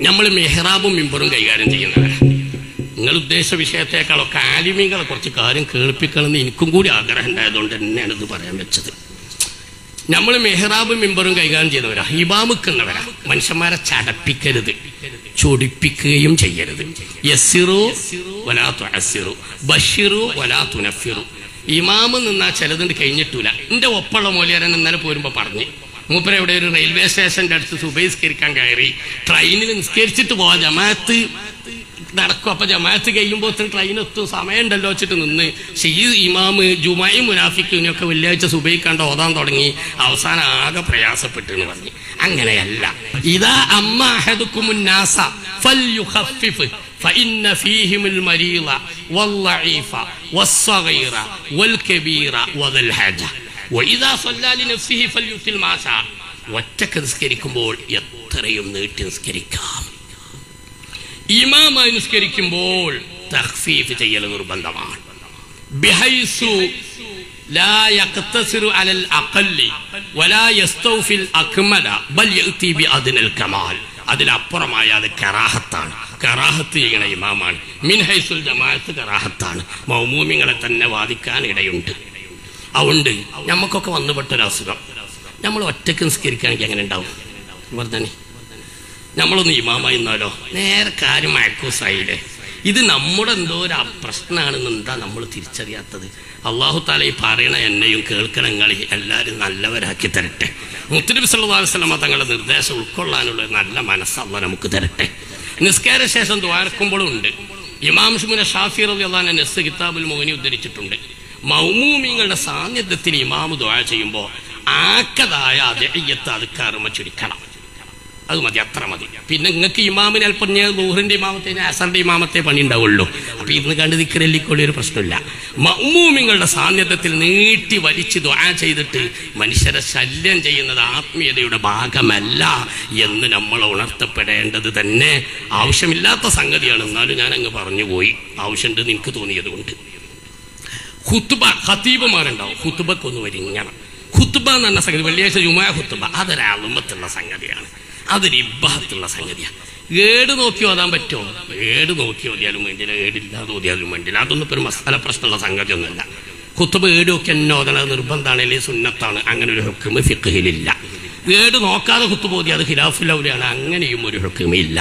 നമ്മൾ മെഹ്റാബും മിമ്പറും കൈകാര്യം ചെയ്യുന്നത്. നിങ്ങൾ ഉദ്ദേശ വിഷയത്തെക്കാളൊക്കെ ആലിമീങ്ങളെ കുറച്ച് കാര്യം കേൾപ്പിക്കണമെന്ന് എനിക്കും കൂടി ആഗ്രഹം ഉണ്ടായതുകൊണ്ട് തന്നെയാണ് ഇത് പറയാൻ വെച്ചത്. നമ്മൾ മെഹ്റാബും മിമ്പറും കൈകാര്യം ചെയ്യുന്നവരാ ഹിബാമുക്കുന്നവരാ. മനുഷ്യന്മാരെ ചടപ്പിക്കരുത് ചൊടിപ്പിക്കുകയും ചെയ്യരുത്. വലാ വലാ തുനഫിറു. ഇമാമ് നിന്നാ ചിലതുണ്ട് കഴിഞ്ഞിട്ടില്ല എന്റെ ഒപ്പമുള്ള മൂല്യരൻ ഇന്നലെ പോരുമ്പോൾ പറഞ്ഞു മൂപ്പര ഇവിടെ ഒരു റെയിൽവേ സ്റ്റേഷന്റെ അടുത്ത് സുബൈസ്കരിക്കാൻ കയറി ട്രെയിനിൽ നിസ്കരിച്ചിട്ട് പോവാ ജമാഅത്ത് നടക്കും അപ്പൊ ജമാഅത്ത് കഴിയുമ്പോൾ ട്രെയിൻ എത്തും സമയമുണ്ടല്ലോ വെച്ചിട്ട് നിന്ന് പക്ഷെ ഈ ഇമാമ് ജുമായും മുനാഫിക്കിനും ഒക്കെ വെള്ളിയാഴ്ച സുബൈക്കാണ്ട് ഓതാൻ തുടങ്ങി അവസാനം ആകെ പ്രയാസപ്പെട്ടു എന്ന് പറഞ്ഞു അങ്ങനെയല്ല ഇതാ അമ്മ അഹദുക്കുമുന്നാസ ഫൽയുഖഫിഫ് فإن فيهم المريض والضعيف والصغير والكبير وذا الحاجة وإذا صلى لنفسه فليتل ما شاء ഒറ്റക്ക് നിസ്കരിക്കുമ്പോൾ എത്രയും നീട്ടി നിസ്കരിക്കാം ഇമാമായി നിസ്കരിക്കുമ്പോൾ തഖ്ഫീഫ് ചെയ്യൽ നിർബന്ധമാണ് ബിഹൈസു لا يقتصر على الأقل ولا يستوفي الأكمل بل يأتي بأدنى الكمال അതിലപ്പുറമായ അത് കറാഹത്താണ് കറാഹത്ത് ചെയ്യണ ഇമാമാണ് മിൻഹൈസുൽ ജമാഅത്ത് കറാഹത്താണ് മൗമൂമിങ്ങളെ തന്നെ വാദിക്കാൻ ഇടയുണ്ട് അതുകൊണ്ട് നമുക്കൊക്കെ വന്നുപെട്ട ഒരു അസുഖം. നമ്മൾ ഒറ്റയ്ക്ക് നിസ്കരിക്കുകയാണെങ്കിൽ എങ്ങനെ ഉണ്ടാവും? വർദ്ധനെ നമ്മളൊന്ന് ഇമാമായി എന്നാലോ നേരെ കാര്യം മാക്കൂസായില്ലേ ഇത് നമ്മുടെ എന്തോ ഒരു പ്രശ്നമാണെന്ന് എന്താ നമ്മൾ തിരിച്ചറിയാത്തത്? അള്ളാഹു താല ഈ പറയണ എന്നെയും കേൾക്കണങ്ങളി എല്ലാവരും നല്ലവരാക്കി തരട്ടെ. മുത്തനബി സല്ലല്ലാഹു അലൈഹി വസല്ലമ തങ്ങളുടെ നിർദ്ദേശം ഉൾക്കൊള്ളാനുള്ള നല്ല മനസ്സല്ല നമുക്ക് തരട്ടെ. നിസ്കാര ശേഷം ദ്വാരക്കുമ്പോഴും ഉണ്ട്. ഇമാം ഷുമുന ഷാഫി റബി അള്ളഹാൻ നെസ് കിതാബുൽ മോഹിനി ഉദ്ധരിച്ചിട്ടുണ്ട്. മൗമൂമിങ്ങളുടെ സാന്നിധ്യത്തിൽ ഇമാമു ദുആ ചെയ്യുമ്പോൾ ആക്കതായ അതയ്യത്ത് അത് കർമ്മ ചുരുക്കണം അത് മതി അത്ര മതി. പിന്നെ നിങ്ങൾക്ക് ഇമാമിനെ അല്പം ദൂഹറിന്റെ ഇമാമത്തെ അസറിന്റെ ഇമാമത്തെ പണി ഉണ്ടാവുള്ളൂ. അപ്പൊ ഇന്ന് കണ്ട് ദിക്കരല്ലിക്കൊള്ളി ഒരു പ്രശ്നമില്ല. മൗമൂമിങ്ങളുടെ സാന്നിധ്യത്തിൽ നീട്ടി വലിച്ച് ദ്വാ ചെയ്തിട്ട് മനുഷ്യരെ ശല്യം ചെയ്യുന്നത് ആത്മീയതയുടെ ഭാഗമല്ല എന്ന് നമ്മൾ ഉണർത്തപ്പെടേണ്ടത് തന്നെ. ആവശ്യമില്ലാത്ത സംഗതിയാണ്. എന്നാലും ഞാൻ അങ്ങ് പറഞ്ഞു പോയി. ആവശ്യമുണ്ടെന്ന് എനിക്ക് തോന്നിയത് കൊണ്ട് ഹുത്തുബ ഖത്തീബുമാരുണ്ടാവും ഹുത്തുബക്കൊന്ന് വരിങ്ങണം ഹുത്തുബ എന്ന് പറഞ്ഞ സംഗതി വെള്ളിയാഴ്ച ജുമാ ഹുത്തുബ അതൊരു അളുമത്തുള്ള സംഗതിയാണ്. അതൊരു ഇബ്ബഹത്തുള്ള സംഗതിയാണ്. ഏട് നോക്കി ഓതാൻ പറ്റുമോ? ഏട് നോക്കി ഓതിയാലും വേണ്ടില്ല. ഏടില്ലാതെ ഓതിയാലും വേണ്ടില്ല. അതൊന്നും ഒരു മസാല പ്രശ്നമുള്ള സംഗതിയൊന്നുമല്ല. കുത്തുബ് ഏടുമൊക്കെ ഓതണത് നിർബന്ധമാണ് അല്ലെങ്കിൽ സുന്നത്താണ്. അങ്ങനെ ഒരു ഹുക്കുമ് ഫിഖിലില്ല. ഏട് നോക്കാതെ കുത്തുപോതി അത് ഖിലാഫുല്ലൗലിയാണ് അങ്ങനെയും ഒരു ഹുക്കുമില്ല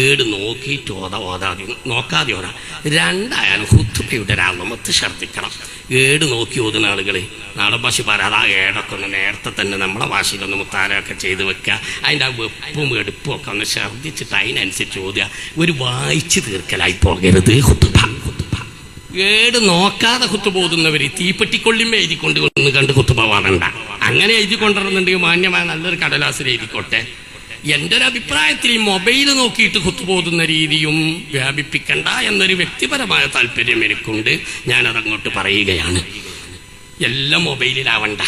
ഏട് നോക്കിയിട്ട് ഓത ഓതാതെ നോക്കാതെ ഓതാ. രണ്ടായാലും ഹുത്തുബയുടെ രാമത്ത് ഛർദ്ദിക്കണം ഏട് നോക്കി ഓതുന്ന ആളുകൾ നാടൻ ഭാഷ പറയാതെ ആ ഏടൊക്കെ ഒന്ന് നേരത്തെ തന്നെ നമ്മളെ ഭാഷയിലൊന്ന് മുത്താരമൊക്കെ ചെയ്ത് വെക്കുക അതിന്റെ ആ വെപ്പും എടുപ്പും ഒക്കെ ഒന്ന് ഛർദ്ദിച്ചിട്ട് അതിനനുസരിച്ച് ഓതുക. ഒരു വായിച്ച് തീർക്കലായി പോകരുത് ഹുത്തുബ ഏട് നോക്കാതെ കുത്തുപോകുന്നവർ തീപ്പെട്ടിക്കൊള്ളിമേ എഴുതിക്കൊണ്ട് ഒന്ന് കണ്ട് കുത്തുപോവാറുണ്ട അങ്ങനെ എഴുതി മാന്യമായ നല്ലൊരു കടലാസിൽ എഴുതിക്കോട്ടെ. എന്റെ ഒരു അഭിപ്രായത്തിൽ ഈ മൊബൈൽ നോക്കിയിട്ട് കുത്തുപോകുന്ന രീതിയും വ്യാപിപ്പിക്കണ്ട എന്നൊരു വ്യക്തിപരമായ താല്പര്യം എനിക്കുണ്ട്. ഞാനതങ്ങോട്ട് പറയുകയാണ്. എല്ലാം മൊബൈലിലാവണ്ട.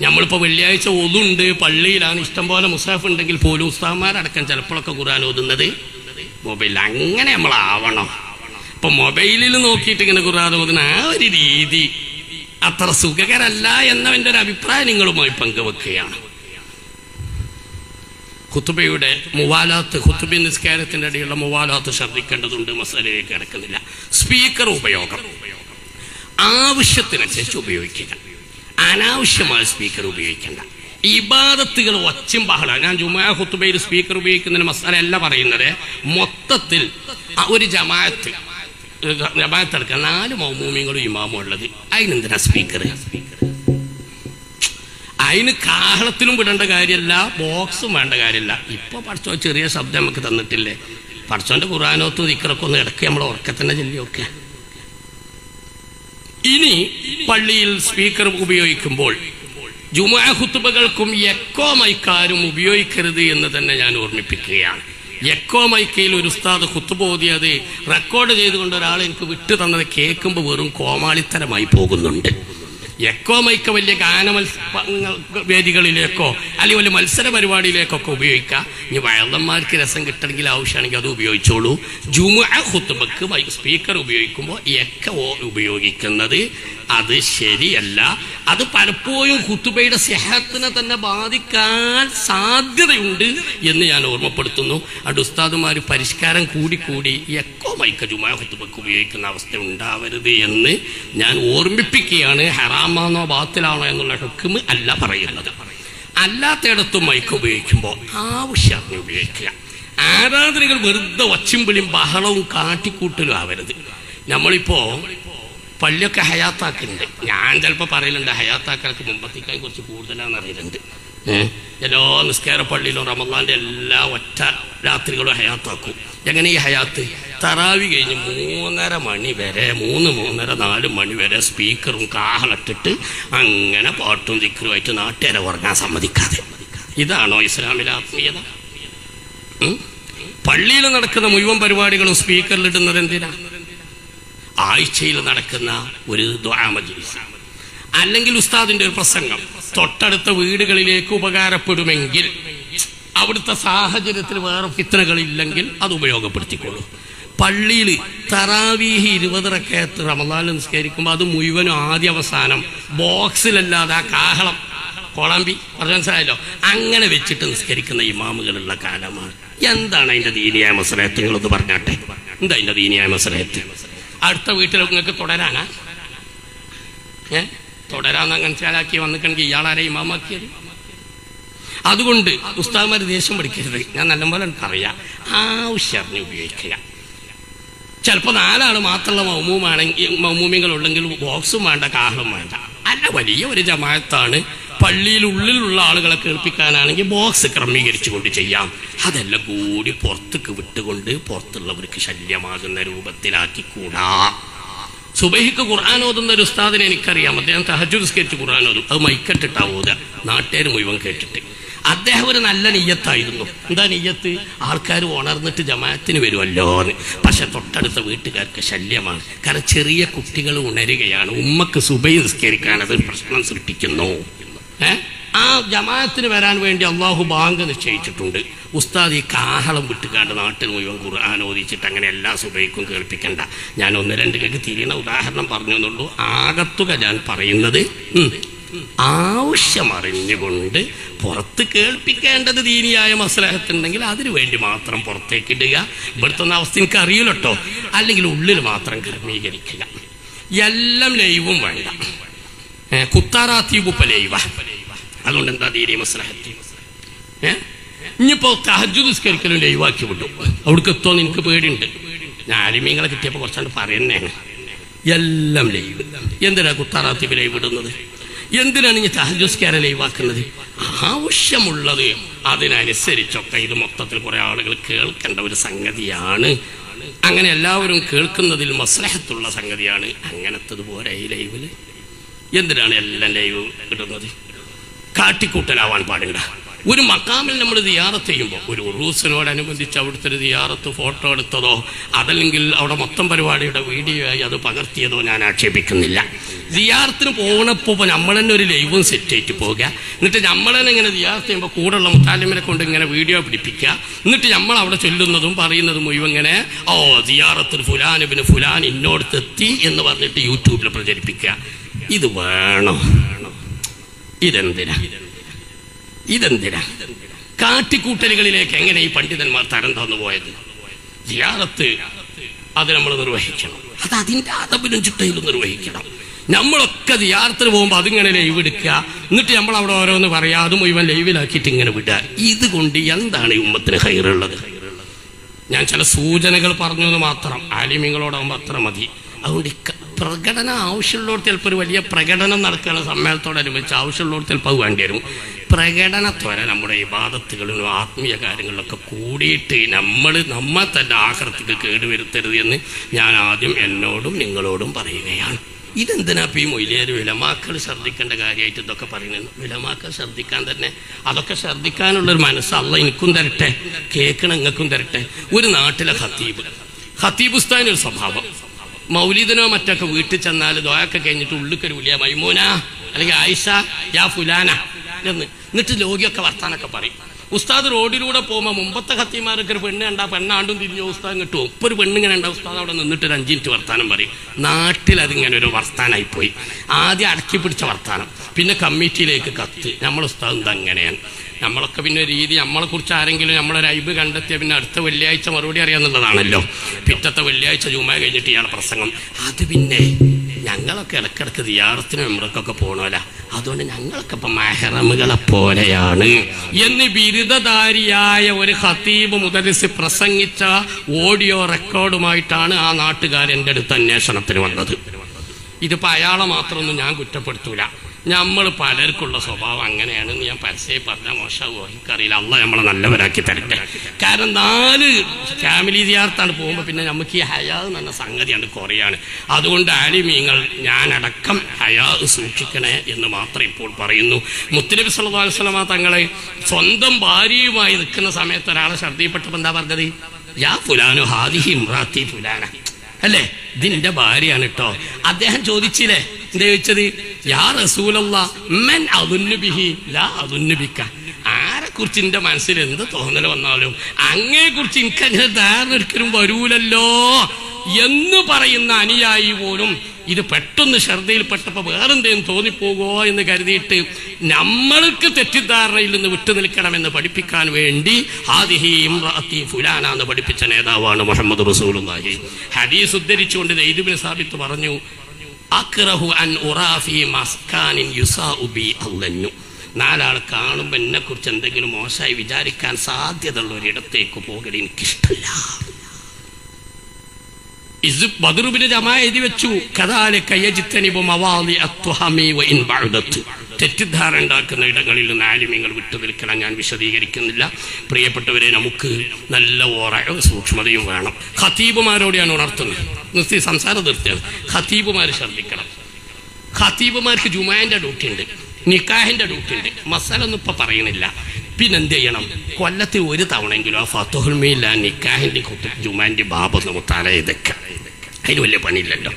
നമ്മളിപ്പോൾ വെള്ളിയാഴ്ച ഒതുണ്ട്. പള്ളിയിലാണ് ഇഷ്ടംപോലെ മുസാഫ് ഉണ്ടെങ്കിൽ പോലും ഉസ്താമാരടക്കം ചിലപ്പോഴൊക്കെ ഖുർആൻ ഓതുന്നത്. മൊബൈലിൽ അങ്ങനെ നമ്മളാവണം. ഇപ്പൊ മൊബൈലിൽ നോക്കിയിട്ട് ഇങ്ങനെ ഖുർആൻ ഓതുന്ന ആ ഒരു രീതി അത്ര സുഖകരല്ല എന്നവന്റെ ഒരു അഭിപ്രായം നിങ്ങളുമായി പങ്കുവെക്കുകയാണ്. ഖുത്തുബയുടെ മുവാലാത്ത് ഖുത്തുബി നിസ്കാരത്തിന്റെ ഇടയിലുള്ള മുവാലാത്ത് ശ്രദ്ധിക്കേണ്ടതുണ്ട് മസാലയിലേക്ക് കിടക്കുന്നില്ല. സ്പീക്കർ ഉപയോഗം. ആവശ്യത്തിനനുസരിച്ച് ഉപയോഗിക്കുക. അനാവശ്യമായ സ്പീക്കർ ഉപയോഗിക്കേണ്ട. ഇബാദത്തുകൾ ഒച്ചും ബഹള ഞാൻ ജുമാ ഖുത്തുബയിൽ സ്പീക്കർ ഉപയോഗിക്കുന്നതിന് മസാല അല്ല പറയുന്നത്. മൊത്തത്തിൽ ഒരു ജമാഅത്ത് ജമാഅത്ത് എടുക്കുക നാല് മൗമൂമിങ്ങളും ഇമാമും ഉള്ളത് അതിനെന്തിനാ സ്പീക്കർ അതിന് കാഹളത്തിലും വിടേണ്ട കാര്യമല്ല ബോക്സും വേണ്ട കാര്യമല്ല. ഇപ്പൊ പഠിച്ചോ ചെറിയ ശബ്ദം നമുക്ക് തന്നിട്ടില്ലേ? പഠിച്ചോന്റെ ഖുറാനോത്ത് ദിക്കറൊക്കെ ഒന്ന് ഇടയ്ക്ക് നമ്മൾ ഉറക്കത്തന്നെ ചെല്ലിയൊക്കെ ഇനി പള്ളിയിൽ സ്പീക്കർ ഉപയോഗിക്കുമ്പോൾ ജുമാ ഹുത്തുബകൾക്കും എക്കോ മൈക്കാരും ഉപയോഗിക്കരുത് എന്ന് തന്നെ ഞാൻ ഓർമ്മിപ്പിക്കുകയാണ്. എക്കോ മൈക്കയിൽ ഒരു ഉസ്താദ് കുത്തുപോതിയത് റെക്കോർഡ് ചെയ്തുകൊണ്ട് ഒരാൾ എനിക്ക് വിട്ടു തന്നത് കേൾക്കുമ്പോൾ വെറും കോമാളിത്തരമായി പോകുന്നുണ്ട്. എക്കോ മൈക്ക വലിയ ഗാന മത്സ വേദികളിലേക്കോ അല്ലെങ്കിൽ വലിയ മത്സര പരിപാടിയിലേക്കൊക്കെ ഉപയോഗിക്കാം. ഇനി വയലന്മാർക്ക് രസം കിട്ടണമെങ്കിൽ ആവശ്യമാണെങ്കിൽ അത് ഉപയോഗിച്ചോളൂ. ജുമ ഹുത്തുബക്ക് സ്പീക്കർ ഉപയോഗിക്കുമ്പോൾ എക്ക ഉപയോഗിക്കുന്നത് അത് ശരിയല്ല. അത് പലപ്പോഴും ഹുത്തുബയുടെ സെഹത്തിനെ തന്നെ ബാധിക്കാൻ സാധ്യതയുണ്ട് എന്ന് ഞാൻ ഓർമ്മപ്പെടുത്തുന്നു. അത് ഉസ്താദുമാർ പരിഷ്കാരം കൂടിക്കൂടി എക്കോ മൈക്ക ജുമാ ഹുത്തുബക്ക് ഉപയോഗിക്കുന്ന അവസ്ഥ ഉണ്ടാവരുത് എന്ന് ഞാൻ ഓർമ്മിപ്പിക്കുകയാണ്. ഹറാമാണോ ബാത്തിലാണോ എന്നുള്ള ഹുക്കുമ് അല്ല പറയുന്നത്. അല്ലാത്തയിടത്തും മൈക്ക് ഉപയോഗിക്കുമ്പോൾ ആവശ്യം ഉപയോഗിക്കുക. ആരാധനകൾ വെറുതെ ഒച്ചിമ്പിളിയും ബഹളവും കാട്ടിക്കൂട്ടലും ആവരുത്. നമ്മളിപ്പോ പള്ളിയൊക്കെ ഹയാത്താക്കുന്നുണ്ട് ഞാൻ ചിലപ്പോൾ പറയലുണ്ട് ഹയാത്താക്കൾക്ക് മുമ്പത്തേക്കായി കുറച്ച് കൂടുതലാണെന്ന് അറിയലുണ്ട്. ഏഹ് എല്ലാ നിസ്കാര പള്ളിയിലും റമദാന്റെ എല്ലാ ഒറ്റ രാത്രികളും ഹയാത്താക്കും. എങ്ങനെ ഈ ഹയാത്ത്? തറാവി കഴിഞ്ഞ് മൂന്നര മണി വരെ മൂന്ന് മൂന്നര നാല് മണി വരെ സ്പീക്കറും കാഹളട്ടിട്ട് അങ്ങനെ പാട്ടും ദിക്കറുമായിട്ട് നാട്ടുകാരെ ഉറങ്ങാൻ സമ്മതിക്കാതെ. ഇതാണോ ഇസ്ലാമിലെ ആത്മീയത? പള്ളിയിൽ നടക്കുന്ന മുഴുവൻ പരിപാടികളും സ്പീക്കറിലിടുന്നത് എന്തിനാ? ആഴ്ചയിൽ നടക്കുന്ന ഒരു ദ്വാമജീസാണ് അല്ലെങ്കിൽ ഉസ്താദിന്റെ ഒരു പ്രസംഗം. തൊട്ടടുത്ത വീടുകളിലേക്ക് ഉപകാരപ്പെടുമെങ്കിൽ അവിടുത്തെ സാഹചര്യത്തിൽ വേറെ ഫിത്തനകളില്ലെങ്കിൽ അത് ഉപയോഗപ്പെടുത്തിക്കോളൂ. പള്ളിയിൽ തറാവീഹി ഇരുപത് റക്കയത്ത് റമദാൻ നിസ്കരിക്കുമ്പോൾ അത് മുഴുവനും ആദ്യ അവസാനം ബോക്സിലല്ലാതെ ആ കാഹളം കൊളമ്പി പറഞ്ഞ മനസ്സിലായല്ലോ? അങ്ങനെ വെച്ചിട്ട് നിസ്കരിക്കുന്ന ഇമാമുകളുള്ള കാലമാണ്. എന്താണ് അതിന്റെ ദീനിയായ മസലഹത്ത്? നിങ്ങളൊന്ന് പറഞ്ഞാട്ടെ. എന്താ അതിന്റെ ദീനിയായ മസലഹത്ത്? അടുത്ത വീട്ടിൽ നിങ്ങൾക്ക് തുടരാനാ? ഏ? തുടരാന്ന് മനസ്സിലാക്കി വന്നിക്കണെങ്കിൽ ഇയാളാരെ ഇമാമാക്കിയത്? അതുകൊണ്ട് ഉസ്താദ്മാർ ദേഷ്യം പഠിക്കരുത് ഞാൻ നല്ലപോലെ എനിക്കറിയാം ആവശ്യം ഉപയോഗിക്കുക. ചിലപ്പോൾ നാലാൾ മാത്രമുള്ള മൗമൂമാണെങ്കിൽ മൗമൂമികളുണ്ടെങ്കിൽ ബോക്സും വേണ്ട കാഹളും വേണ്ട. അല്ല വലിയ ഒരു ജമാഅത്താണ്. പള്ളിയിൽ ഉള്ളിലുള്ള ആളുകളെ കേൾപ്പിക്കാനാണെങ്കിൽ ബോക്സ് ക്രമീകരിച്ചു കൊണ്ട് ചെയ്യാം. അതെല്ലാം കൂടി പുറത്തേക്ക് വിട്ടുകൊണ്ട് പുറത്തുള്ളവർക്ക് ശല്യമാകുന്ന രൂപത്തിലാക്കി കൂടാ. സുബഹിക്ക് ഖുർആൻ ഓതുന്ന ഒരു ഉസ്താദിനെ എനിക്കറിയാം. അദ്ദേഹം തഹജുസ്കരിച്ച് ഖുർആൻ ഓതും. അത് മൈക്കട്ടിട്ടാ ഓതുക. നാട്ടുകാർ മുഴുവൻ കേട്ടിട്ട്. അദ്ദേഹം ഒരു നല്ല നെയ്യത്തായിരുന്നു. എന്താ നെയ്യത്ത്? ആൾക്കാർ ഉണർന്നിട്ട് ജമാഅത്തിന് വരുമല്ലോ എന്ന്. പക്ഷെ തൊട്ടടുത്ത വീട്ടുകാർക്ക് ശല്യമാണ്. കാരണം ചെറിയ കുട്ടികൾ ഉണരുകയാണ്. ഉമ്മക്ക് സുബൈ നിസ്കരിക്കാൻ അത് പ്രശ്നം സൃഷ്ടിക്കുന്നു. ഏ? ആ ജമാഅത്തിന് വരാൻ വേണ്ടി അള്ളാഹു ബാങ്ക് നിശ്ചയിച്ചിട്ടുണ്ട്. ഉസ്താദ് ഈ കാഹളം വിട്ടുകാണ്ട് നാട്ടിൽ മുഴുവൻ ഖുർആൻ ഓദിച്ചിട്ട് അങ്ങനെ എല്ലാ സുബൈക്കും കേൾപ്പിക്കണ്ട. ഞാൻ ഒന്ന് രണ്ട് കേക്ക് തിരിയണ ഉദാഹരണം പറഞ്ഞു എന്നുള്ളൂ ആകത്തുക ഞാൻ പറയുന്നത് ആവശ്യമറിഞ്ഞുകൊണ്ട് പുറത്ത് കേൾപ്പിക്കേണ്ടത് ദീനിയായ മസലഹത്തുണ്ടെങ്കിൽ അതിനു വേണ്ടി മാത്രം പുറത്തേക്ക് ഇടുക. ഇവിടുത്തെ അവസ്ഥ എനിക്ക് അറിയില്ലട്ടോ. അല്ലെങ്കിൽ ഉള്ളിൽ മാത്രം ക്രമീകരിക്കുക. എല്ലാം ലൈവും വേണ്ട. ഏ, കുത്താറാത്തീബുപ്പ ലൈവ. അതുകൊണ്ട് എന്താ ദീനി മസ്ലഹത്ത് ഇനിയിപ്പോ തഹജു നിസ്കരിക്കലും ലൈവാക്കി വിടും അവിടേക്ക് എത്തുമെന്ന് എനിക്ക് പേടിയുണ്ട്. ഞാൻ ആലിമീങ്ങളെ കിട്ടിയപ്പോൾ കുറച്ചാണ്ട് പറയുന്നതാണ് എല്ലാം ലൈവ്. എന്തിനാ കുത്താറാത്തിപ്പ് ലൈവ് ഇടുന്നത് എന്തിനാണ് ഇനി തഹജുസ്കാരെ ലൈവാക്കുന്നത് ആവശ്യമുള്ളത് അതിനനുസരിച്ചൊക്കെ ഇത് മൊത്തത്തിൽ കുറെ ആളുകൾ കേൾക്കേണ്ട ഒരു സംഗതിയാണ്. അങ്ങനെ എല്ലാവരും കേൾക്കുന്നതിൽ മസ്ലഹത്തുള്ള സംഗതിയാണ് അങ്ങനത്തതുപോലെ ഈ ലൈവിൽ. എന്തിനാണ് എല്ലാം ലൈവ് ഇടുന്നത്? കാട്ടിക്കൂട്ടലാവാൻ പാടില്ല. ഒരു മക്കാമിൽ നമ്മൾ ദിയാറത്ത് ചെയ്യുമ്പോൾ ഒരു ഉറൂസിനോടനുബന്ധിച്ച് അവിടുത്തെ ദിയാറത്ത് ഫോട്ടോ എടുത്തതോ അതല്ലെങ്കിൽ അവിടെ മൊത്തം പരിപാടിയുടെ വീഡിയോ ആയി അത് പകർത്തിയതോ ഞാൻ ആക്ഷേപിക്കുന്നില്ല. ദിയാറത്തിന് പോകണപ്പോൾ നമ്മൾ തന്നെ ഒരു ലൈവും സെറ്റ് ആയിട്ട് പോകുക എന്നിട്ട് നമ്മൾ തന്നെ ഇങ്ങനെ ദിയാറത്ത് ചെയ്യുമ്പോൾ കൂടെയുള്ള മുത്താലിമിനെ കൊണ്ട് ഇങ്ങനെ വീഡിയോ പിടിപ്പിക്കുക. എന്നിട്ട് നമ്മൾ അവിടെ ചൊല്ലുന്നതും പറയുന്നതും മുഴുവൻ ഇങ്ങനെ ഓ ദിയാറത്തിൽ ഫുലാനുബിന് ഫുലാൻ ഇന്നോടത്തെത്തി എന്ന് പറഞ്ഞിട്ട് യൂട്യൂബിൽ പ്രചരിപ്പിക്കുക. ഇത് വേണോ. ഇതെന്തിനാ? ഇതെന്തിനാ? കാട്ടിക്കൂട്ടലുകളിലേക്ക് എങ്ങനെ ഈ പണ്ഡിതന്മാർ തരം തന്നു പോയത്? ജിയാറത്ത് അത് നമ്മൾ നിർവഹിക്കണം. അത് അതിന്റെ അതപിനും ചുട്ടയിലും നിർവഹിക്കണം. നമ്മളൊക്കെ ജിയാറത്തിന് പോകുമ്പോൾ അതിങ്ങനെ ലൈവ് എടുക്കുക. എന്നിട്ട് നമ്മൾ അവിടെ ഓരോന്ന് പറയാ അത് മുഴുവൻ ലൈവിലാക്കിയിട്ട് ഇങ്ങനെ വിടുക. ഇതുകൊണ്ട് എന്താണ് ഈ ഉമ്മത്തിന് ഹൈറുള്ളത് ഞാൻ ചില സൂചനകൾ പറഞ്ഞു എന്ന് മാത്രം. ആലിമ്യങ്ങളോടാകുമ്പോൾ അത്ര മതി. അതുകൊണ്ട് പ്രകടനം ആവശ്യമുള്ളവർക്ക് ചിലപ്പോൾ ഒരു വലിയ പ്രകടനം നടക്കുന്ന സമ്മേളനത്തോടനുബന്ധിച്ച് ആവശ്യമുള്ളവർക്ക് ചിലപ്പോൾ അത് വേണ്ടി വരും. പ്രകടനത്തോടെ നമ്മുടെ ഇബാദത്തുകളിലും ആത്മീയ കാര്യങ്ങളിലൊക്കെ കൂടിയിട്ട് നമ്മൾ നമ്മൾ തന്നെ ആഹൃത്തിക്ക് കേടുവരുത്തരുത് എന്ന് ഞാൻ ആദ്യം എന്നോടും നിങ്ങളോടും പറയുകയാണ്. ഇതെന്തിനാ ഇപ്പം ഈ മൊയിലേർ വിലമാക്കൾ ശ്രദ്ധിക്കേണ്ട കാര്യമായിട്ട് ഇതൊക്കെ പറയുന്നത്? വിലമാക്കൾ ശ്രദ്ധിക്കാൻ തന്നെ അതൊക്കെ ശ്രദ്ധിക്കാനുള്ളൊരു മനസ്സ് അല്ല എനിക്കും തരട്ടെ കേൾക്കണം നിങ്ങൾക്കും തരട്ടെ. ഒരു നാട്ടിലെ ഖത്തീബ്. ഖത്തീബ് ഉസ്താദിന് ഒരു സ്വഭാവം. മൗലിദിനോ മറ്റൊക്കെ വീട്ടിൽ ചെന്നാൽ ദോയൊക്കെ കഴിഞ്ഞിട്ട് ഉള്ളിക്കൊരു വിളിയ മൈമൂന അല്ലെങ്കിൽ ആയിഷ യാ ഫുലാന. എന്ന് എന്നിട്ട് ലോകിയൊക്കെ വർത്താനൊക്കെ പറയും. ഉസ്താദ് റോഡിലൂടെ പോകുമ്പോൾ മുമ്പത്തെ കത്തിമാരൊക്കെ ഒരു പെണ്ണ് കണ്ടാ പെണ്ണാണ്ടും തിരിഞ്ഞു ഉസ്താദ് കിട്ടും ഇപ്പൊ ഒരു പെണ്ണ് പെണ്ണിങ്ങനെ ഉണ്ടാവും ഉസ്താദ് അവിടെ നിന്നിട്ട് ഒരു അഞ്ചിനിറ്റ് വർത്താനം പറയും. നാട്ടിൽ അതിങ്ങനെ ഒരു വർത്താനായി പോയി. ആദ്യം അടക്കി പിടിച്ച വർത്താനം. പിന്നെ കമ്മിറ്റിയിലേക്ക് കത്ത്. നമ്മൾ ഉസ്താദ് അങ്ങനെയാണ്. നമ്മളൊക്കെ പിന്നെ രീതി നമ്മളെ കുറിച്ച് ആരെങ്കിലും നമ്മളെ ഐബ് കണ്ടെത്തിയ പിന്നെ അടുത്ത വെള്ളിയാഴ്ച മറുപടി അറിയാന്നുള്ളതാണല്ലോ. പിറ്റത്തെ വെള്ളിയാഴ്ച ജുമ കഴിഞ്ഞിട്ട് ഇയാളെ പ്രസംഗം. അത് പിന്നെ ഞങ്ങളൊക്കെ ഇടക്കിടക്ക് ദിയാറത്തിന് മെമ്രക്കൊക്കെ പോകണമല്ല അതുകൊണ്ട് ഞങ്ങളൊക്കെ ഇപ്പൊ മെഹറമുകളെ പോലെയാണ്. എന്ന് ബിരുദധാരിയായ ഒരു ഹതീബ് മുതലിസ് പ്രസംഗിച്ച ഓഡിയോ റെക്കോർഡുമായിട്ടാണ് ആ നാട്ടുകാർ എന്റെ അടുത്ത് അന്വേഷണത്തിന് വന്നത്. ഇതിപ്പോ അയാളെ മാത്രമൊന്നും ഞാൻ കുറ്റപ്പെടുത്തൂല. നമ്മൾ പലർക്കുള്ള സ്വഭാവം അങ്ങനെയാണ് ഞാൻ പരസ്യം പറഞ്ഞാൽ മോശമാകുമോ എനിക്കറിയില്ല. അള്ള നമ്മളെ നല്ലവരാക്കി തരട്ടെ. കാരണം നാല് ഫാമിലി ജിയാർത്താണ് പോകുമ്പോൾ പിന്നെ നമുക്ക് ഈ ഹയാ എന്ന് പറഞ്ഞ സംഗതിയാണ് കുറയാണ്. അതുകൊണ്ട് ആലിമീങ്ങൾ ഞാനടക്കം ഹയാ സൂക്ഷിക്കണേ എന്ന് മാത്രം ഇപ്പോൾ പറയുന്നു. മുത്തനബി അലൈഹി തങ്ങളെ സ്വന്തം ഭാര്യയുമായി നിൽക്കുന്ന സമയത്ത് ഒരാളെ ഛർദ്ദിപ്പെട്ടപ്പോൾ എന്താ പറഞ്ഞത്? യാ പുലാനു ഹാദിഹി ഇമ്രാത്തി പുലാന അല്ലേ? ഇതിന്റെ ഭാര്യയാണ് കേട്ടോ അദ്ദേഹം ചോദിച്ചില്ലേ? എന്താ ചോദിച്ചത്? യാ റസൂലല്ല ആരെ കുറിച്ച് എന്റെ മനസ്സിൽ എന്ത് തോന്നൽ വന്നാലും അങ്ങയെ കുറിച്ച് എനിക്ക് അങ്ങനെ ധാരണ ഒരിക്കലും വരൂലല്ലോ. എന്ന് പറയുന്ന അനുയായി പോലും ഇത് പെട്ടെന്ന് ശ്രദ്ധയിൽപ്പെട്ടപ്പോൾ വേറെന്തേലും തോന്നിപ്പോകോ എന്ന് കരുതിയിട്ട് നമ്മൾക്ക് തെറ്റിദ്ധാരണയിൽ നിന്ന് വിട്ടു നിൽക്കണമെന്ന് പഠിപ്പിക്കാൻ വേണ്ടി ആദിഹി ഫുലാന എന്ന് പഠിപ്പിച്ച നേതാവാണ് മുഹമ്മദ് റസൂലുള്ളാഹി. ഹദീസ് ഉദ്ധരിച്ചുകൊണ്ട് ദൈദുബിൻ സാബിത്ത് പറഞ്ഞു അക്റഹു അൻ ഉറാഫി മസ്കാനിൻ യുസാഉ ബി അല്ലന്നു നാലാൾ കാണുമ്പോൾ എന്നെ കുറിച്ച് എന്തെങ്കിലും മോശമായി വിചാരിക്കാൻ സാധ്യതയുള്ള ഒരിടത്തേക്ക് പോകൽ എനിക്കിഷ്ടമില്ല ഇത് ബദറുബിന് ജമാ എഴുതി വെച്ചു. കഥാലെ കയ്യജിത്തനിബും അവാലി അത്വഹമി വ ഇൻ ബഅദത്ത്. തെറ്റിദ്ധാരണ ഉണ്ടാക്കുന്ന ഇടങ്ങളിൽ നിന്ന് ആലിമ്യങ്ങൾ വിട്ടു നിൽക്കണം ഞാൻ വിശദീകരിക്കുന്നില്ല. പ്രിയപ്പെട്ടവരെ നമുക്ക് നല്ല ഓറയും സൂക്ഷ്മതയും വേണം. ഖത്തീബുമാരോടെയാണ് ഉണർത്തുന്നത്. നിർത്തി സംസാരം നിർത്തിയത് ഖത്തീബുമാർ ശ്രദ്ധിക്കണം ഖത്തീബുമാർക്ക് ജുമാന്റെ ഡ്യൂട്ടി ഉണ്ട് നിക്കാഹിന്റെ ഡ്യൂട്ടി ഉണ്ട് മസാല ഒന്നും പറയുന്നില്ല. പറയുന്നില്ല പിന്നെന്ത് ചെയ്യണം? കൊല്ലത്തിൽ ഒരു തവണയെങ്കിലും ആ ഫത്തുഹുൽമയില്ല നിക്കാഹിന്റെ കുട്ടി ജുമാന്റെ ബാബൊന്ന് മുത്താല ഇതൊക്കെ അതിന് വലിയ പണിയില്ലല്ലോ.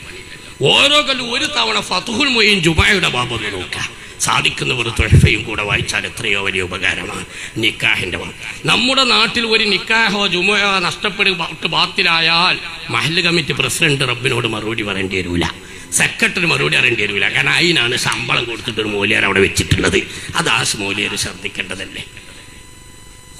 ഓരോ കൊല്ലം ഒരു തവണ ഫത്തുഹുൽ മൊയ്യും ജുമായുടെ ബാബൊന്ന് നോക്കാം സാധിക്കുന്നവർ തൊഴഫയും കൂടെ വായിച്ചാൽ എത്രയോ വലിയ ഉപകാരമാണ്. നിക്കാഹിന്റെ നമ്മുടെ നാട്ടിൽ ഒരു നിക്കാഹോ ജുമയോ നഷ്ടപ്പെട്ട് ബാത്തിലായാൽ മഹല്ല് കമ്മിറ്റി പ്രസിഡന്റ് റബ്ബിനോട് മറുപടി പറയേണ്ടി വരില്ല സെക്രട്ടറി മറുപടി അറിയേണ്ടി വരില്ല കാരണം അതിനാണ് ശമ്പളം കൊടുത്തിട്ട് ഒരു മൂല്യർ അവിടെ വെച്ചിട്ടുള്ളത്. അത് ആ മൂല്യർ ശ്രദ്ധിക്കേണ്ടതല്ലേ?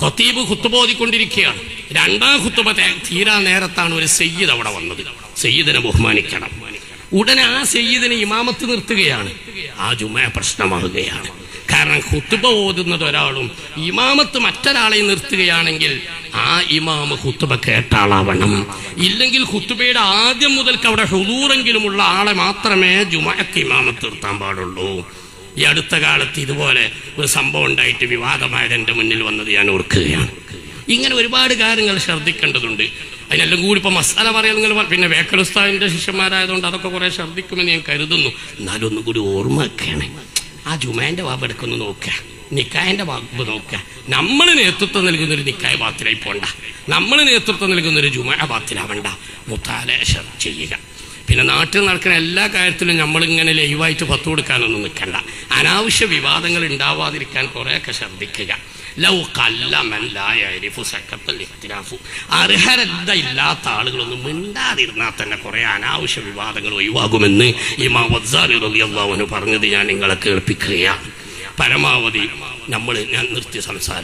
ഖത്തീബ് കുത്തുബോധിക്കൊണ്ടിരിക്കുകയാണ് രണ്ടാം കുത്തുബ തീരാ നേരത്താണ് ഒരു സയ്യിദ് അവിടെ വന്നത്. സയ്യിദിനെ ബഹുമാനിക്കണം. ഉടനെ ആ സയ്യിദിനെ ഇമാമത്ത് നിർത്തുകയാണ്. ആ ജുമ പ്രശ്നമാകുകയാണ്. കാരണം ഖുത്തുബ ഓതുന്നത് ഒരാളും ഇമാമത്ത് മറ്റൊരാളെ നിർത്തുകയാണെങ്കിൽ ആ ഇമാമ ഖുത്തുബ കേട്ട ആളാവണം. ഇല്ലെങ്കിൽ ഖുത്തുബയുടെ ആദ്യം മുതൽക്ക് അവിടെ ഹുദൂറെങ്കിലുമുള്ള ആളെ മാത്രമേ ജുമക്ക് ഇമാമത്ത് നിർത്താൻ പാടുള്ളൂ. ഈ അടുത്ത കാലത്ത് ഇതുപോലെ ഒരു സംഭവം ഉണ്ടായിട്ട് വിവാദമായത് എന്റെ മുന്നിൽ വന്നത് ഞാൻ ഓർക്കുകയാണ്. ഇങ്ങനെ ഒരുപാട് കാര്യങ്ങൾ ശ്രദ്ധിക്കേണ്ടതുണ്ട്. അതിനെല്ലാം കൂടി ഇപ്പൊ മസാല പറയാൻ നിങ്ങൾ പിന്നെ വേക്കലുസ്താവിന്റെ ശിഷ്യന്മാരായതുകൊണ്ട് അതൊക്കെ കുറെ ശ്രദ്ധിക്കുമെന്ന് ഞാൻ കരുതുന്നു. എന്നാലും ഒന്നും കൂടി ഓർമ്മ ആ ജുമാന്റെ വാബ് എടുക്കുന്നു നോക്കുക. നിക്കായന്റെ വാബ് നോക്കുക. നമ്മൾ നേതൃത്വം നൽകുന്ന ഒരു നിക്കായ ബാത്തിലായി പോണ്ട. നമ്മൾ നേതൃത്വം നൽകുന്ന ഒരു ജുമാ ബാത്തിലാവണ്ട. മുത്താലേശ ചെയ്യുക. പിന്നെ നാട്ടിൽ നടക്കുന്ന എല്ലാ കാര്യത്തിലും നമ്മളിങ്ങനെ ലൈവായിട്ട് പത്തു കൊടുക്കാനൊന്നും നിൽക്കണ്ട. അനാവശ്യ വിവാദങ്ങൾ ഉണ്ടാവാതിരിക്കാൻ കുറേയൊക്കെ ശ്രദ്ധിക്കുക ലൗ അർഹരത ഇല്ലാത്ത ആളുകളൊന്നും മിണ്ടാതിരുന്നാൽ തന്നെ കുറെ അനാവശ്യ വിവാദങ്ങൾ ഒഴിവാകുമെന്ന് റളിയല്ലാഹു അൻഹു പറഞ്ഞത് ഞാൻ നിങ്ങളെ കേൾപ്പിക്കുകയാണ്. പരമാവധി നമ്മൾ ഞാൻ നിർത്തി സംസാരം.